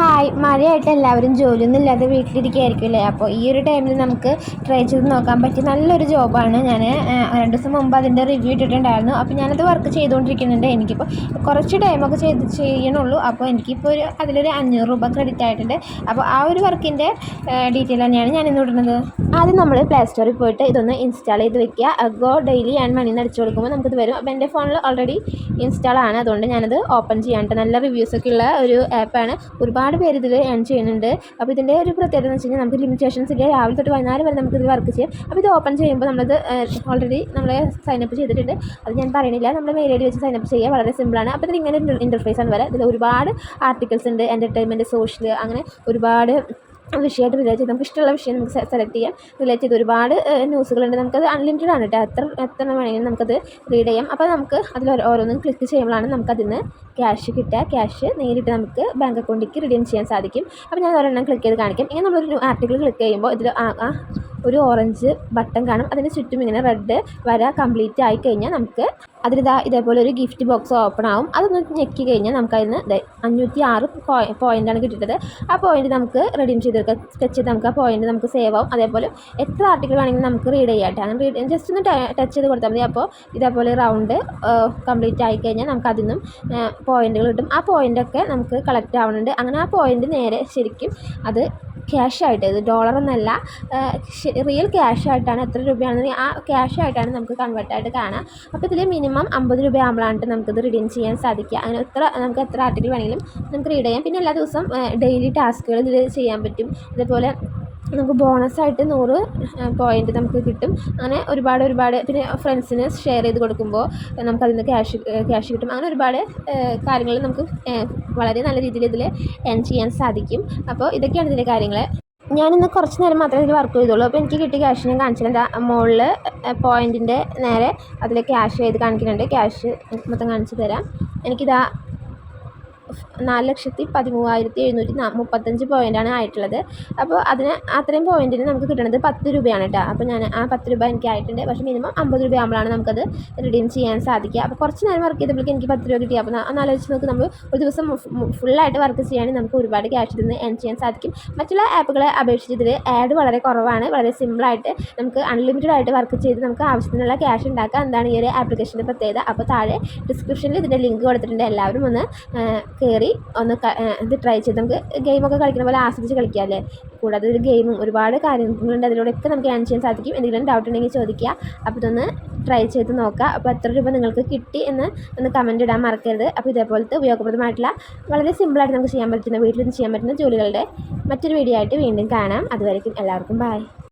Hi മഴയായിട്ട് എല്ലാവരും ജോലിയൊന്നും ഇല്ലാതെ അപ്പോൾ ഈ ഒരു ടൈമിൽ നമുക്ക് ട്രൈ ചെയ്ത് നോക്കാൻ പറ്റിയ നല്ലൊരു ജോബാണ് ഞാൻ രണ്ട് ദിവസം മുമ്പ് അതിന്റെ റിവ്യൂ ഇട്ടിട്ടുണ്ടായിരുന്നു. അപ്പോൾ ഞാനത് വർക്ക് ചെയ്തുകൊണ്ടിരിക്കുന്നുണ്ട്. എനിക്കിപ്പോൾ കുറച്ച് ടൈമൊക്കെ ചെയ്ത് ചെയ്യണുള്ളൂ. അപ്പോൾ എനിക്കിപ്പോൾ ഒരു അതിലൊരു അഞ്ഞൂറ് രൂപ ക്രെഡിറ്റ് ആയിട്ടുണ്ട്. അപ്പോൾ ആ ഒരു വർക്കിന്റെ ഡീറ്റെയിൽ തന്നെയാണ് ഞാൻ ഇന്ന് ഇടുന്നത്. ആദ്യം നമ്മൾ പ്ലേ സ്റ്റോറിൽ പോയിട്ട് ഇതൊന്ന് ഇൻസ്റ്റാൾ ചെയ്ത് വെക്കുക. ഗോ ഡെയിലി ആൻഡ് മണി എന്ന് അടിച്ചു കൊടുക്കുമ്പോൾ നമുക്കിത് വരും. അപ്പോൾ എന്റെ ഫോണിൽ ഓൾറെഡി ഇൻസ്റ്റാൾ ആണ്. അതുകൊണ്ട് ഞാനത് ഓപ്പൺ ചെയ്യാണ്ട് നല്ല റിവ്യൂസൊക്കെ ഉള്ള ഒരു ആപ്പാണ് ഒരുപാട് പേര് ഇതിൽ ഏൺ ചെയ്യുന്നുണ്ട്. അപ്പോൾ ഇതിന്റെ ഒരു പ്രത്യേകത എന്ന് വെച്ച് കഴിഞ്ഞാൽ നമുക്ക് ലിമിറ്റേഷൻസ് ഇല്ല രാവിലെ തൊട്ട് വൈകുന്നേരം വരെ നമുക്ക് വർക്ക് ചെയ്യാം. അപ്പോൾ ഇത് ഓപ്പൺ ചെയ്യുമ്പോൾ നമ്മളത് ഓൾറെഡി നമ്മൾ സൈനപ്പ് ചെയ്തിട്ടുണ്ട്. അത് ഞാൻ പറയണില്ല നമ്മൾ മെയിൽ ഐ ഡി വെച്ച് സൈനപ്പ് ചെയ്യുക. വളരെ സിമ്പിളാണ് അപ്പോൾ ഇതിൽ ഇങ്ങനെ ഇന്റർഫേസ് ആണ് വരെ. ഇതിൽ ഒരുപാട് ആർട്ടിക്കിൾസ് ഉണ്ട്. എന്റർടൈൻമെന്റ് സോഷ്യൽ അങ്ങനെ ഒരുപാട് വിഷയമായിട്ട് റിലേറ്റ് ചെയ്ത്. നമുക്ക് ഇഷ്ടമുള്ള വിഷയം നമുക്ക് സെലക്ട് ചെയ്യാം. റിലേറ്റ് ചെയ്ത് ഒരുപാട് ന്യൂസുകളുണ്ട് നമുക്കത് അൺലിമിറ്റഡ് ആണ് കേട്ടോ എത്ര എത്ര വേണമെങ്കിലും നമുക്കത് റീഡ് ചെയ്യാം. അപ്പോൾ നമുക്ക് അതിൽ ഓരോന്നും ക്ലിക്ക് ചെയ്യുമ്പോഴാണ് നമുക്കതിൽ നിന്ന് ക്യാഷ് കിട്ടുക. ക്യാഷ് നേരിട്ട് നമുക്ക് ബാങ്ക് അക്കൗണ്ടിലേക്ക് റിഡീം ചെയ്യാൻ സാധിക്കും. അപ്പോൾ ഞാൻ ഒരെണ്ണം ക്ലിക്ക് ചെയ്ത് കാണിക്കാം. ഇങ്ങനെ നമ്മളൊരു ആർട്ടിക്കിൾ ക്ലിക്ക് ചെയ്യുമ്പോൾ ഇതിൽ ആ ഒരു ഓറഞ്ച് ബട്ടൺ കാണും. അതിന് ചുറ്റും ഇങ്ങനെ റെഡ് വര കംപ്ലീറ്റ് ആയി കഴിഞ്ഞാൽ നമുക്ക് അതിലിതാ ഇതേപോലെ ഒരു ഗിഫ്റ്റ് ബോക്സ് ഓപ്പൺ ആവും. അതൊന്ന് ഞെക്കി കഴിഞ്ഞാൽ നമുക്ക് അതിന് അഞ്ഞൂറ്റി ആറ് പോയിന്റാണ് കിട്ടിയിട്ടത്. ആ പോയിന്റ് നമുക്ക് റെഡീം ചെയ്തെടുക്കാം ടച്ച് ചെയ്ത് നമുക്ക് ആ പോയിന്റ് നമുക്ക് സേവ് ആവും. അതേപോലെ എത്ര ആർട്ടിക്കിൾ വേണമെങ്കിലും നമുക്ക് റീഡ് ചെയ്യാം കേട്ടോ അങ്ങനെ റീഡ് ജസ്റ്റ് ഒന്ന് ടച്ച് ചെയ്ത് കൊടുത്താൽ മതി. അപ്പോൾ ഇതേപോലെ റൗണ്ട് കംപ്ലീറ്റ് ആയി കഴിഞ്ഞാൽ നമുക്ക് അതിൽ പോയിന്റുകൾ കിട്ടും. ആ പോയിന്റൊക്കെ നമുക്ക് കളക്ട് ആവുന്നുണ്ട് അങ്ങനെ ആ പോയിന്റ് നേരെ ശരിക്കും അത് ക്യാഷ് ആയിട്ട് ഇത് ഡോളർ എന്നല്ല റിയൽ ക്യാഷായിട്ടാണ് എത്ര രൂപയാണെന്ന് ആ ക്യാഷായിട്ടാണ് നമുക്ക് കൺവേർട്ടായിട്ട് കാണാം. അപ്പോൾ ഇതിൽ മിനിമം അമ്പത് രൂപ ആകുമ്പോഴാണ് നമുക്കിത് റിഡീം ചെയ്യാൻ സാധിക്കുക. അങ്ങനെ എത്ര നമുക്ക് എത്ര ആർട്ടിക്കിൾ വേണമെങ്കിലും നമുക്ക് റീഡ് ചെയ്യാം. പിന്നെ എല്ലാ ദിവസം ഡെയിലി ടാസ്കുകൾ ഇതിൽ ചെയ്യാൻ പറ്റും. ഇതുപോലെ നമുക്ക് ബോണസായിട്ട് നൂറ് പോയിന്റ് നമുക്ക് കിട്ടും. അങ്ങനെ ഒരുപാട് ഒരുപാട് പിന്നെ ഫ്രണ്ട്സിന് ഷെയർ ചെയ്ത് കൊടുക്കുമ്പോൾ നമുക്കതിൽ നിന്ന് ക്യാഷ് ക്യാഷ് കിട്ടും. അങ്ങനെ ഒരുപാട് കാര്യങ്ങൾ നമുക്ക് വളരെ നല്ല രീതിയിൽ ഇതിൽ ഏൺ ചെയ്യാൻ സാധിക്കും. അപ്പോൾ ഇതൊക്കെയാണ് ഇതിന്റെ കാര്യങ്ങൾ ഞാനിന്ന് കുറച്ച് നേരം മാത്രമേ ഇതിൽ വർക്ക് ചെയ്തുള്ളൂ. അപ്പോൾ എനിക്ക് കിട്ടിയ ക്യാഷ് ഞാൻ കാണിച്ചില്ല മുകളിൽ പോയിന്റിന്റെ നേരെ അതിൽ ക്യാഷ് ചെയ്ത് കാണിക്കുന്നുണ്ട്. ക്യാഷ് മൊത്തം കാണിച്ചു തരാം. എനിക്കിതാ നാല് ലക്ഷത്തി പതിമൂവായിരത്തി എഴുന്നൂറ്റി മുപ്പത്തഞ്ച് പോയിന്റാണ് ആയിട്ടുള്ളത്. അപ്പോൾ അതിന് അത്രയും പോയിന്റിന് നമുക്ക് കിട്ടുന്നത് പത്ത് രൂപയാണ് കേട്ടോ. അപ്പോൾ ഞാൻ ആ പത്ത് രൂപ എനിക്ക് ആയിട്ടുണ്ട്. പക്ഷേ മിനിമം അമ്പത് രൂപ ആകുമ്പോഴാണ് നമുക്കത് റിഡീം ചെയ്യാൻ സാധിക്കുക. അപ്പോൾ കുറച്ച് നേരം വർക്ക് ചെയ്തപ്പോഴേക്കും എനിക്ക് പത്ത് രൂപ കിട്ടി. അപ്പോൾ അന്നാലോചിച്ച് നോക്ക് നമ്മൾ ഒരു ദിവസം ഫുള്ളായിട്ട് വർക്ക് ചെയ്യുകയാണെങ്കിൽ നമുക്ക് ഒരുപാട് ക്യാഷ് നിന്ന് ഏൺ ചെയ്യാൻ സാധിക്കും. മറ്റുള്ള ആപ്പുകളെ അപേക്ഷിച്ച് ഇതിൽ ആഡ് വളരെ കുറവാണ്. വളരെ സിമ്പിളായിട്ട് നമുക്ക് അൺലിമിറ്റഡ് ആയിട്ട് വർക്ക് ചെയ്ത് നമുക്ക് ആവശ്യത്തിനുള്ള ക്യാഷ് ഉണ്ടാക്കാം. എന്താണ് ഈ ഒരു ആപ്ലിക്കേഷന്റെ പ്രത്യേകത. അപ്പോൾ താഴെ ഡിസ്ക്രിപ്ഷനിൽ ഇതിന്റെ ലിങ്ക് കൊടുത്തിട്ടുണ്ട്. എല്ലാവരും ഒന്ന് കയറി ഒന്ന് ഇത് ട്രൈ ചെയ്ത് നമുക്ക് ഗെയിമൊക്കെ കളിക്കുന്ന പോലെ ആസ്വദിച്ച് കളിക്കാമല്ലേ കൂടാതെ ഒരു ഗെയിമും ഒരുപാട് കാര്യങ്ങളുണ്ട്. അതിലൂടെയൊക്കെ നമുക്ക് ഏൺ ചെയ്യാൻ സാധിക്കും. എന്തെങ്കിലും ഡൗട്ട് ഉണ്ടെങ്കിൽ ചോദിക്കുക. അപ്പോൾ ഇതൊന്ന് ട്രൈ ചെയ്ത് നോക്കുക. അപ്പോൾ എത്ര രൂപ നിങ്ങൾക്ക് കിട്ടി എന്ന് ഒന്ന് കമന്റ് ഇടാൻ മറക്കരുത്. അപ്പോൾ ഇതേപോലത്തെ ഉപയോഗപ്രദമായിട്ടുള്ള വളരെ സിമ്പിളായിട്ട് നമുക്ക് ചെയ്യാൻ പറ്റുന്ന വീട്ടിൽ നിന്ന് ചെയ്യാൻ പറ്റുന്ന ജോലികളുടെ മറ്റൊരു വീഡിയോ ആയിട്ട് വീണ്ടും കാണാം. അതുവരെയും എല്ലാവർക്കും ബൈ